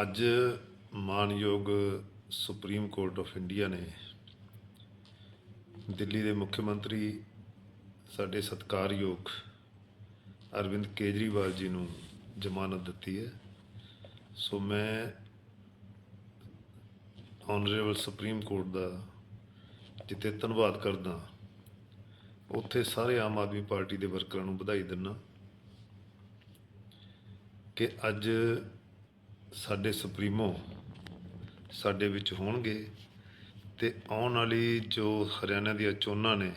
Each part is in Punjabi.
ਅੱਜ ਮਾਨਯੋਗ ਸੁਪਰੀਮ ਕੋਰਟ ਆਫ ਇੰਡੀਆ ਨੇ ਦਿੱਲੀ ਦੇ ਮੁੱਖ ਮੰਤਰੀ ਸਾਡੇ ਸਤਿਕਾਰਯੋਗ ਅਰਵਿੰਦ ਕੇਜਰੀਵਾਲ ਜੀ ਨੂੰ ਜ਼ਮਾਨਤ ਦਿੱਤੀ ਹੈ। ਸੋ ਮੈਂ ਆਨਰੇਬਲ ਸੁਪਰੀਮ ਕੋਰਟ ਦਾ ਜਿੱਥੇ ਧੰਨਵਾਦ ਕਰਦਾ, ਉੱਥੇ ਸਾਰੇ ਆਮ ਆਦਮੀ ਪਾਰਟੀ ਦੇ ਵਰਕਰਾਂ ਨੂੰ ਵਧਾਈ ਦਿੰਦਾ ਕਿ ਅੱਜ ਸਾਡੇ ਸੁਪਰੀਮੋ ਸਾਡੇ ਵਿੱਚ ਹੋਣਗੇ ਤੇ ਆਉਣ ਵਾਲੀ ਜੋ ਹਰਿਆਣਾ ਦੀਆਂ ਚੋਣਾਂ ਨੇ,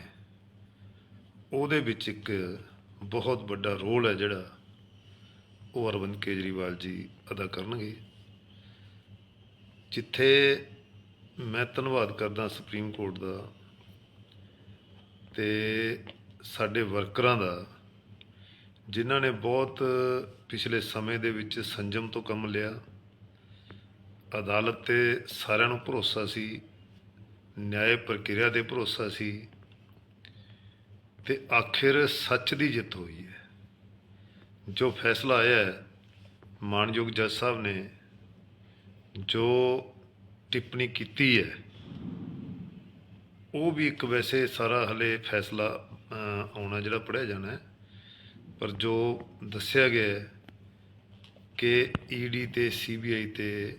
ਉਹਦੇ ਵਿੱਚ ਇੱਕ ਬਹੁਤ ਵੱਡਾ ਰੋਲ ਹੈ ਜਿਹੜਾ ਉਹ ਅਰਵਿੰਦ ਕੇਜਰੀਵਾਲ ਜੀ ਅਦਾ ਕਰਨਗੇ। ਜਿੱਥੇ ਮੈਂ ਧੰਨਵਾਦ ਕਰਦਾ ਸੁਪਰੀਮ ਕੋਰਟ ਦਾ ਤੇ ਸਾਡੇ ਵਰਕਰਾਂ ਦਾ ਜਿਨ੍ਹਾਂ ਨੇ ਬਹੁਤ ਪਿਛਲੇ ਸਮੇਂ ਦੇ ਵਿੱਚ ਸੰਜਮ ਤੋਂ ਕੰਮ ਲਿਆ। ਅਦਾਲਤ ਤੇ ਸਾਰਿਆਂ ਨੂੰ ਭਰੋਸਾ ਸੀ। ਨਿਆਂ ਪ੍ਰਕਿਰਿਆ ਤੇ ਭਰੋਸਾ ਸੀ। ਤੇ ਆਖਿਰ ਸੱਚ ਦੀ ਜਿੱਤ ਹੋਈ ਹੈ। ਜੋ ਫੈਸਲਾ ਆਇਆ ਹੈ, ਮਾਨਯੋਗ ਜੱਜ ਸਾਹਿਬ ਨੇ ਜੋ ਟਿੱਪਣੀ ਕੀਤੀ ਹੈ, ਉਹ ਵੀ ਇੱਕ ਵੈਸੇ ਸਾਰਾ ਹਲੇ ਫੈਸਲਾ ਆਉਣਾ ਜਿਹੜਾ ਪੜਿਆ ਜਾਣਾ ਹੈ। ਪਰ ਜੋ ਦੱਸਿਆ ਗਿਆ ਹੈ ਕਿ ਈਡੀ ਤੇ ਸੀਬੀਆਈ ਤੇ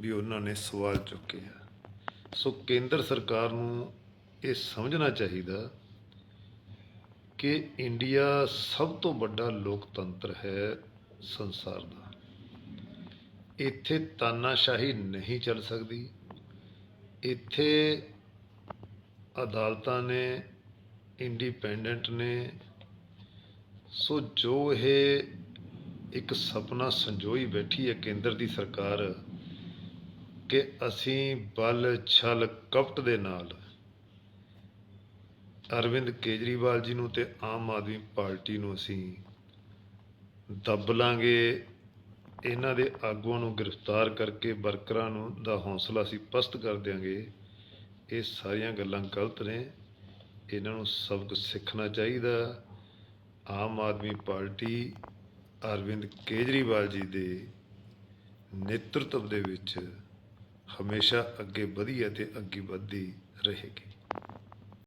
ਵੀ ਉਹਨਾਂ ਨੇ ਸਵਾਲ ਚੁੱਕੇ ਆ। ਸੋ ਕੇਂਦਰ ਸਰਕਾਰ ਨੂੰ ਇਹ ਸਮਝਣਾ ਚਾਹੀਦਾ ਕਿ ਇੰਡੀਆ ਸਭ ਤੋਂ ਵੱਡਾ ਲੋਕਤੰਤਰ ਹੈ ਸੰਸਾਰ ਦਾ। ਇੱਥੇ ਤਾਨਾਸ਼ਾਹੀ ਨਹੀਂ ਚੱਲ ਸਕਦੀ। ਇੱਥੇ ਅਦਾਲਤਾਂ ਨੇ, ਇੰਡੀਪੈਂਡੈਂਟ ਨੇ ਸੋ ਜੋ ਇਹ ਇੱਕ ਸੁਪਨਾ ਸੰਜੋਈ ਬੈਠੀ ਹੈ ਕੇਂਦਰ ਦੀ ਸਰਕਾਰ ਕਿ ਅਸੀਂ ਬਲ ਛਲ ਕਪਟ ਦੇ ਨਾਲ ਅਰਵਿੰਦ ਕੇਜਰੀਵਾਲ ਜੀ ਨੂੰ ਤੇ ਆਮ ਆਦਮੀ ਪਾਰਟੀ ਨੂੰ ਅਸੀਂ ਦੱਬ ਲਾਂਗੇ। ਇਹਨਾਂ ਦੇ ਆਗੂਆਂ ਨੂੰ ਗ੍ਰਿਫਤਾਰ ਕਰਕੇ ਵਰਕਰਾਂ ਨੂੰ ਦਾ ਹੌਸਲਾ ਅਸੀਂ ਪਸਤ ਕਰ ਦਿਆਂਗੇ। ਇਹ ਸਾਰੀਆਂ ਗੱਲਾਂ ਗਲਤ ਨੇ। ਇਹਨਾਂ ਨੂੰ ਸਬਕ ਸਿੱਖਣਾ ਚਾਹੀਦਾ। ਆਮ ਆਦਮੀ ਪਾਰਟੀ ਅਰਵਿੰਦ ਕੇਜਰੀਵਾਲ ਜੀ ਦੇ ਨੇਤਰਤਵ ਦੇ ਵਿੱਚ ਹਮੇਸ਼ਾ ਅੱਗੇ ਵਧੀ ਅਤੇ ਅੱਗੇ ਵਧਦੀ ਰਹੇਗੀ।